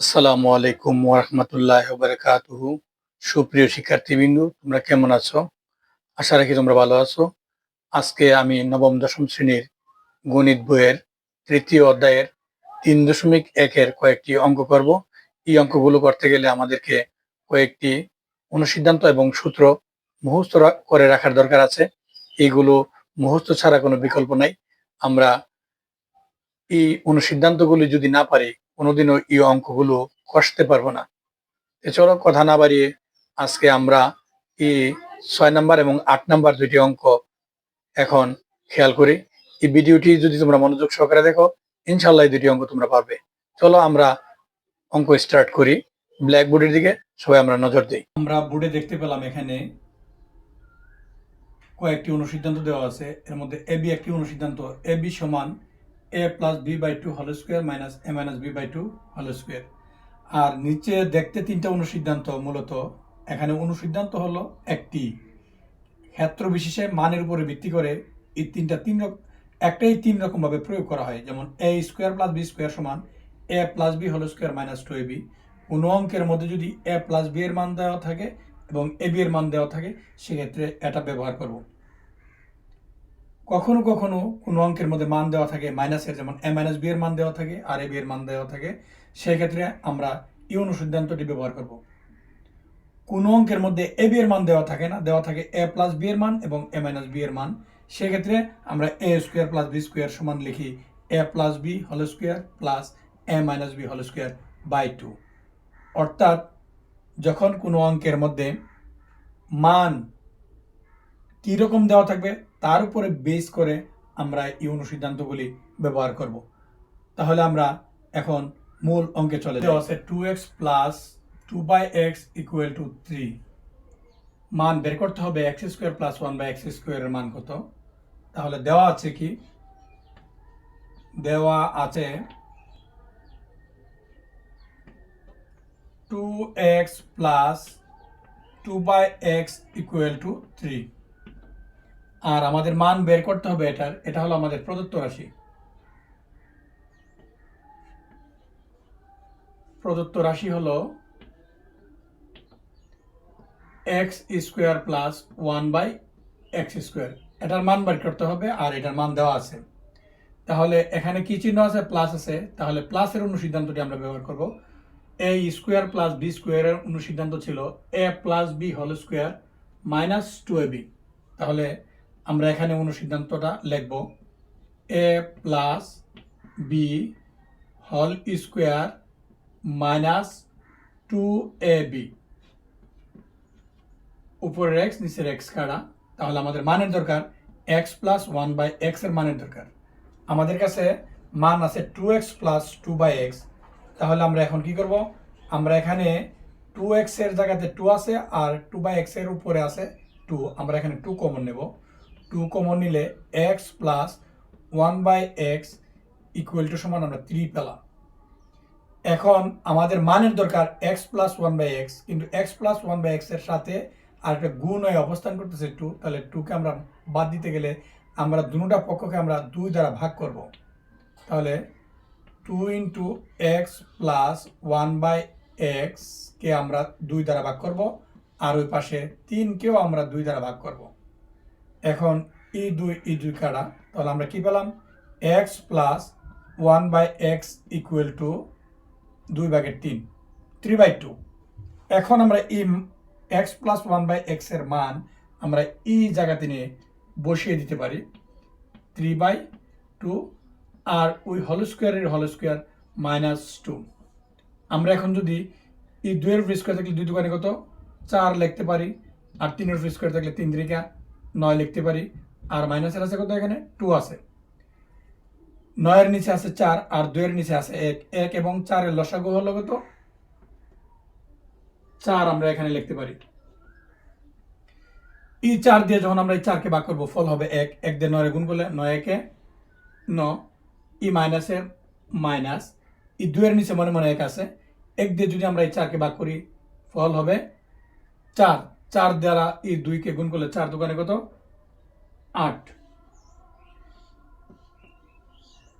আসসালামু আলাইকুম ওরহমতুল্লাহ বারকাতুহু সুপ্রিয় শিক্ষার্থীবৃন্দ, তোমরা কেমন আছো? আশা রাখি তোমরা ভালো আছো। আজকে আমি নবম, দশম শ্রেণির গণিত বইয়ের তৃতীয় অধ্যায়ের তিন দশমিক একের কয়েকটি অঙ্ক করব। এই অঙ্কগুলো করতে গেলে আমাদেরকে কয়েকটি অনুসিদ্ধান্ত এবং সূত্র রা- করে রাখার দরকার আছে। এগুলো মুখস্থ ছাড়া কোনো বিকল্প নাই। আমরা এই অনুসিদ্ধান্তগুলি যদি না পারি কোনোদিনও এই অঙ্কগুলো কষতে পারব না। এ চলো কথা না বাড়িয়ে আজকে আমরা এই ছয় নাম্বার এবং আট নাম্বার দুটি অঙ্ক এখন খেয়াল করি। এই ভিডিওটি যদি তোমরা মনোযোগ সহকারে দেখো ইনশাল্লাহ এই দুটি অঙ্ক তোমরা পারবে। চলো আমরা অঙ্ক স্টার্ট করি। ব্ল্যাকবোর্ডের দিকে সবাই আমরা নজর দিই। আমরা বোর্ডে দেখতে পেলাম এখানে কয়েকটি অনুসিদ্ধান্ত দেওয়া আছে। এর মধ্যে এ বি একটি অনুসিদ্ধান্ত। এ বি সমান A plus B by two হল square minus A minus B by two হল স্কোয়ার আর নিচে দেখতে তিনটা অনুসিদ্ধান্ত মূলত। এখানে অনুসিদ্ধান্ত হলো একটি। ক্ষেত্র বিশেষে মানের উপরে ভিত্তি করে এই তিনটা তিন রকম একটাই তিন রকম ভাবে প্রয়োগ করা হয়। যেমন A square plus B square সমান এ প্লাস বি হল square minus two A B কোনো অঙ্কের মধ্যে যদি এ প্লাস বি এর মান দেওয়া থাকে এবং এ বি এর মান দেওয়া থাকে, সেক্ষেত্রে এটা ব্যবহার করব। কখনো কখনো কোনো অঙ্কের মধ্যে মান দেওয়া থাকে মাইনাসের যেমন এ মাইনাস বি এর মান দেওয়া থাকে আর এ বি এর মান দেওয়া থাকে, সেক্ষেত্রে আমরা এই অনুসিদ্ধান্তটি ব্যবহার করব। কোনো অঙ্কের মধ্যে এ বি এর মান দেওয়া থাকে না, দেওয়া থাকে এ প্লাস বি এর মান এবং এ মাইনাস বি এর মান। সেক্ষেত্রে আমরা A square plus B square সমান লিখি এ প্লাস বি হল square plus A minus B হল স্কোয়ার বাই টু অর্থাৎ যখন কোনো অঙ্কের মধ্যে মান কীরকম দেওয়া থাকবে তার উপরে বেস করে আমরা এই অনুসিদ্ধান্তগুলি ব্যবহার করব। তাহলে আমরা এখন মূল অঙ্কে চলে যাই। আছে two X plus two by X equal to three মান বের করতে হবে X square plus one by X স্কোয়ারের মান কত? তাহলে দেওয়া আছে কি? দেওয়া আছে two X plus two by X equal to three আর আমাদের মান বের করতে হবে এটার। এটা হলো আমাদের প্রদত্ত রাশি। প্রদত্ত রাশি হলো X square plus one by X square এটার মান বের করতে হবে আর এটার মান দেওয়া আছে। তাহলে এখানে কি চিহ্ন আছে? প্লাস আছে। তাহলে প্লাসের অনুসিদ্ধান্তটি আমরা ব্যবহার করব। এ স্কোয়ার প্লাস বি স্কোয়ারের অনুসিদ্ধান্ত ছিল এ প্লাস বি হল square minus two A B তাহলে আমরা এখানে অনুসিদ্ধান্তটা লিখব এ প্লাস বি হল square minus two A B উপরের এক্স নিচের এক্স কাটা তাহলে আমাদের মানের দরকার এক্স প্লাস ওয়ান বাই এক্সের মানের দরকার। আমাদের কাছে মান আছে two X plus two by X তাহলে আমরা এখন কি করব? আমরা এখানে টু এক্সের জায়গাতে টু আছে আর টু বাই এক্সের উপরে আছে টু আমরা এখানে টু কমন নেব। টু কমন নিলে X plus one by X equal to সমান আমরা থ্রি পেলাম। এখন আমাদের মানের দরকার X plus one by X কিন্তু এক্স প্লাস ওয়ান বাই এক্সের সাথে আর একটা গুণ হয়ে অবস্থান করতেছে টু তাহলে টুকে আমরা বাদ দিতে গেলে আমরা দুটা পক্ষকে আমরা দুই দ্বারা ভাগ করব। তাহলে two into X plus one by এক্সকে আমরা দুই দ্বারা ভাগ করব, আর ওই পাশে তিনকেও আমরা দুই দ্বারা ভাগ করব। এখন ই দুই ই দুই কাটা তাহলে আমরা কি পেলাম? X plus one by X equal to দুই ভাগের তিন থ্রি বাই টু এখন আমরা ই এক্স প্লাস ওয়ান বাই এক্সের মান আমরা ই জায়গাতে নিয়ে বসিয়ে দিতে পারি থ্রি বাই টু আর ওই হল স্কোয়ারের হল স্কোয়ার মাইনাস টু আমরা এখন যদি এই দুইয়ের ফ্রি স্কোয়ার থাকলে দুই দোকানে কত? চার লিখতে পারি, আর তিনের ফ্রি স্কোয়ার থাকলে তিন দিরিকা নয় লিখতে পারি, আর মাইনাসের আছে কত এখানে? টু আছে। নয়ের নিচে আছে চার, আর দুইয়ের নিচে আছে এক। এক এবং চারের লসাগু হলো কত? চার আমরা এখানে লিখতে পারি। ই চার দিয়ে যখন আমরা এই চারকে ভাগ করব, ফল হবে এক। এক দিয়ে নয় গুণ করলে নয় একে ন ই মাইনাসে মাইনাস ই দুইয়ের নিচে মনে মনে এক আছে। এক দিয়ে যদি আমরা এই চারকে ভাগ করি, ফল হবে চার। চার দ্বারা এই দুইকে গুণ করলে চার দোকানে কত? আট।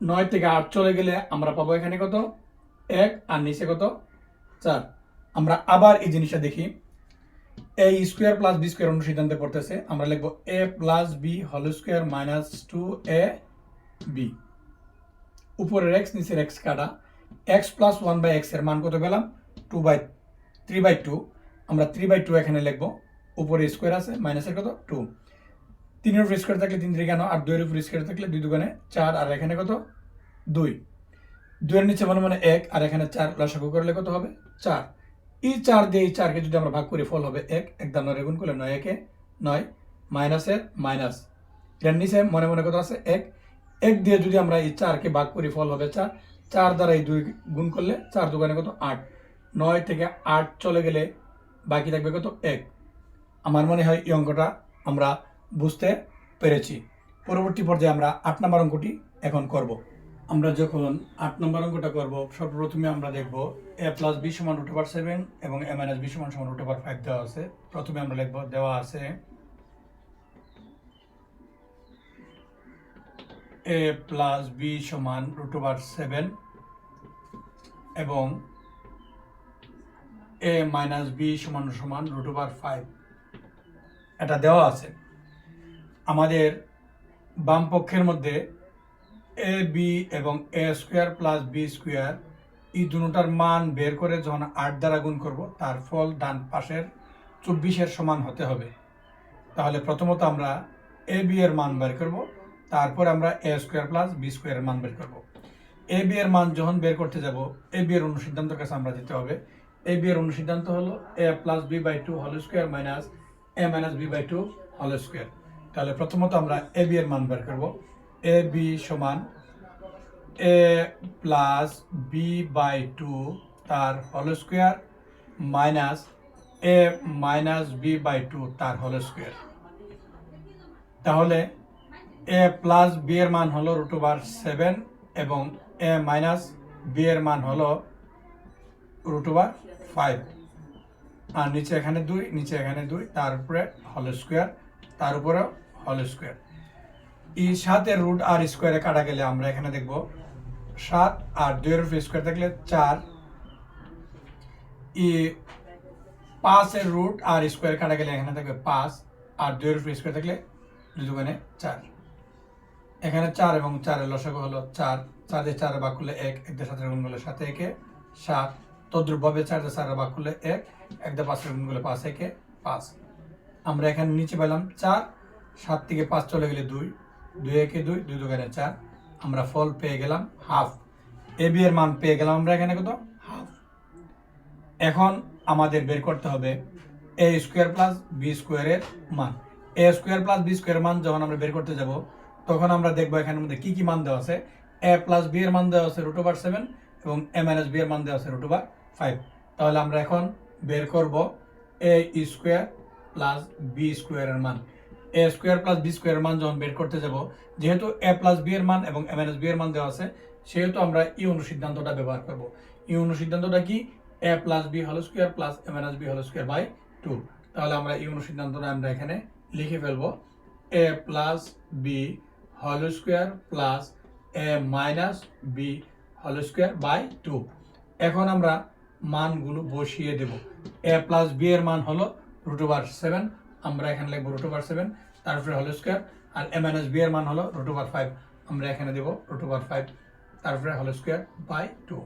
নয় থেকে আট চলে গেলে আমরা পাবো এখানে কত? এক, আর নিচে কত? চার। আমরা আবার এই জিনিসটা দেখি। A square plus B square অনুসিদ্ধান্তে পড়তেছে। আমরা লিখব এ প্লাস বি হল square minus two A B. উপরের এক্স, নিচের এক্স কাটা। এক্স প্লাস ওয়ান বাই এক্সের মান কত পেলাম? Two by, three by two. আমরা থ্রি বাই টু এখানে লিখব। উপরে স্কোয়ার আছে মাইনাসের কত? টু তিনের উপর স্কোয়ার থাকলে তিন থেকে কেন আর দুইয়ের উপর স্কোয়ার থাকলে দুই দুগানে চার, আর এখানে কত? দুই। দুইয়ের নিচে মনে মনে এক, আর এখানে চার লসাগু করলে কত হবে? চার। এই চার দিয়ে এই চারকে যদি আমরা ভাগ করি, ফল হবে এক। এক দাম নয় গুণ করলে নয় একে নয় মাইনাসের মাইনাস এর নিচে মনে মনে কত আছে? এক। এক দিয়ে যদি আমরা এই চারকে ভাগ করি, ফল হবে চার। চার দ্বারা এই দুই গুণ করলে চার দোকানে কত? আট। নয় থেকে আট চলে গেলে বাকি থাকবে কত? এক। আমার মনে হয় এই অঙ্কটা আমরা বুঝতে পেরেছি। পরবর্তী পর্যায়ে আমরা আট নম্বর অঙ্কটি এখন করব। আমরা যখন আট নম্বর অঙ্কটা করব, সর্বপ্রথমে আমরা দেখব এ প্লাস বি সমান রুট ওভার সেভেন এবং এ মাইনাস বি সমান সমান রুট ওভার ফাইভ দেওয়া আছে। প্রথমে আমরা লিখব দেওয়া আছে এ প্লাস বি সমান রুট ওভার সেভেন এবং এ মাইনাস বি সমান সমান রুট ওভার ফাইভ এটা দেওয়া আছে। আমাদের বাম পক্ষের মধ্যে এ বি এবং A square plus B square এই দুটার মান বের করে যখন আট দ্বারা গুণ করব, তার ফল ডান পাশের চব্বিশের সমান হতে হবে। তাহলে প্রথমত আমরা এ বি এর মান বের করব, তারপর আমরা এ স্কোয়ার প্লাস বি স্কোয়ারের মান বের করব। এ বি এর মান যখন বের করতে যাব এ বি এর অনুসিদ্ধান্তের কাছে আমরা যেতে হবে। এ বি এর অনুসিদ্ধান্ত হলো A plus B by two হল square minus A minus B by two হল স্কোয়ার তাহলে প্রথমত আমরা এ বি এর মান বের করব। এ বি সমান A plus B by two তার হল square minus A minus B by two তার হল স্কোয়ার তাহলে এ প্লাস বি এর মান হলো রুট ওভার সেভেন এবং এ মাইনাস বি এর মান হলো রুট ওভার ফাইভ আর নিচে এখানে দুই, নিচে এখানে দুই, তার উপরে হল স্কোয়ার তার উপরে হল স্কোয়ার এই সাতের রুট আর স্কোয়ারে কাটা গেলে আমরা এখানে দেখব সাত আর দুইয়ের উপরে স্কোয়ার থাকলে চার। ই পাঁচের রুট আর স্কোয়ার কাটা গেলে এখানে থাকবে পাঁচ আর দুইয়ের উপরে স্কোয়ার থাকলে দুই দোকানে চার। এখানে চার এবং চারের লসাগু হলো চার। চার দিয়ে চারে ভাগ করলে এক এক দিয়ে সাতের গুণ করলে সাথে একে সাত। তদ্রুপভাবে চার দিয়ে চারে ভাগ করলে এক এক দিয়ে পাঁচের গুণ পাঁচ, একে পাঁচ। আমরা এখানে নিচে পেলাম চার, সাত থেকে পাঁচ চলে গেলে দুই দুই একে দুই দুই দোকানে চার। আমরা ফল পেয়ে গেলাম হাফ। এ, বি এর মান পেয়ে গেলাম আমরা এখানে কত? হাফ। এখন আমাদের বের করতে হবে এ স্কোয়ার প্লাস বি স্কোয়ারের মান। A square plus B square মান যখন আমরা বের করতে যাব, তখন আমরা দেখব এখানের মধ্যে কি কি মান দেওয়া আছে। এ প্লাস বি এর মান দেওয়া আছে রুট ওভার সেভেন এবং এ মাইনাস বি এর মান দেওয়া আছে রুট ওভার ফাইভ তাহলে আমরা এখন বের করব এ স্কোয়ার প্লাস বি স্কোয়ারের মান। এ স্কোয়ার প্লাস বি স্কোয়ারের মান যখন বের করতে যাব, যেহেতু এ প্লাস বি এর মান এবং এ মাইনাস বি এর মান দেওয়া আছে, সেহেতু আমরা ই অনুসিদ্ধান্তটা ব্যবহার করব। ই অনুসিদ্ধান্তটা কি? এ প্লাস বি হল square plus A minus B হল স্কোয়ার বাই টু তাহলে আমরা এই অনুসিদ্ধান্তটা আমরা এখানে লিখে ফেলব। এ প্লাস বি হল square plus A minus B হল স্কোয়ার বাই টু এখন আমরা মানগুলো বসিয়ে দেব। এ প্লাস বি এর মান হলো রুট ওভার সেভেন আমরা এখানে লিখব রুট ওভার সেভেন তারপরে হল স্কোয়ার আর এ মাইনাস বি এর মান হলো রুট ওভার ফাইভ আমরা এখানে দেবো রুট ওভার ফাইভ তারপরে হল স্কোয়ার বাই টু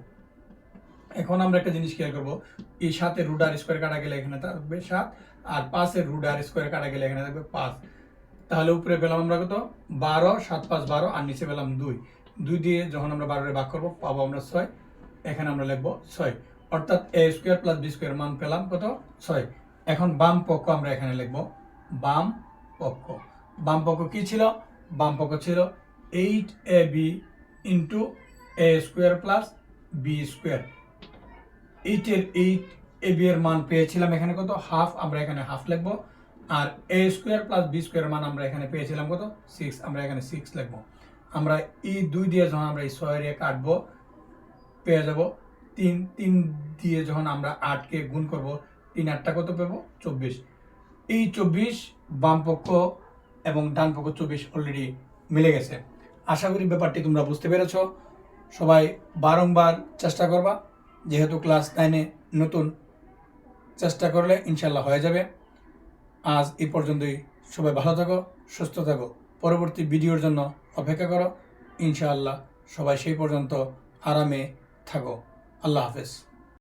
এখন আমরা একটা জিনিস খেয়াল করব, এই সাতের রুট আর স্কোয়ার কাটা গেলে এখানে থাকবে সাত, আর পাঁচের রুট আর স্কোয়ার কাটা গেলে এখানে থাকবে পাঁচ। তাহলে উপরে পেলাম আমরা কত? বারো, সাত পাঁচ বারো, আর নিচে পেলাম দুই। দুই দিয়ে যখন আমরা বারোরে ভাগ করব, পাবো আমরা ছয়। এখানে আমরা লিখব ছয়। অর্থাৎ A square plus B square মান পেলাম কত? ছয়। এখন বাম পক্ষ আমরা এখানে লিখব বাম পক্ষ। বাম পক্ষ কী ছিল? বাম পক্ষ ছিল eight A B into A square plus B square এইটের এইট এ বি এর মান পেয়েছিলাম এখানে কত? হাফ আমরা এখানে হাফ লিখব। আর A square plus B square মান আমরা এখানে পেয়েছিলাম কত? সিক্স আমরা এখানে সিক্স লিখব। আমরা এই দুই দিয়ে যখন আমরা এই ছয় দিয়ে কাটবো পেয়ে যাব, তিন তিন দিয়ে যখন আমরা আটকে গুণ করব, তিন আটটা কত পেবো? চব্বিশ। এই চব্বিশ বাম পক্ষ এবং ডান পক্ষ চব্বিশ অলরেডি মিলে গেছে। আশা করি ব্যাপারটি তোমরা বুঝতে পেরেছ। সবাই বারংবার চেষ্টা করবা। যেহেতু ক্লাস নাইনে নতুন, চেষ্টা করলে ইনশাল্লাহ হয়ে যাবে। আজ এই পর্যন্তই। সবাই ভালো থাকো, সুস্থ থাকো। পরবর্তী ভিডিওর জন্য অপেক্ষা করো। ইনশাআল্লাহ সবাই সেই পর্যন্ত আরামে থাকো। আল্লাহ হাফেজ।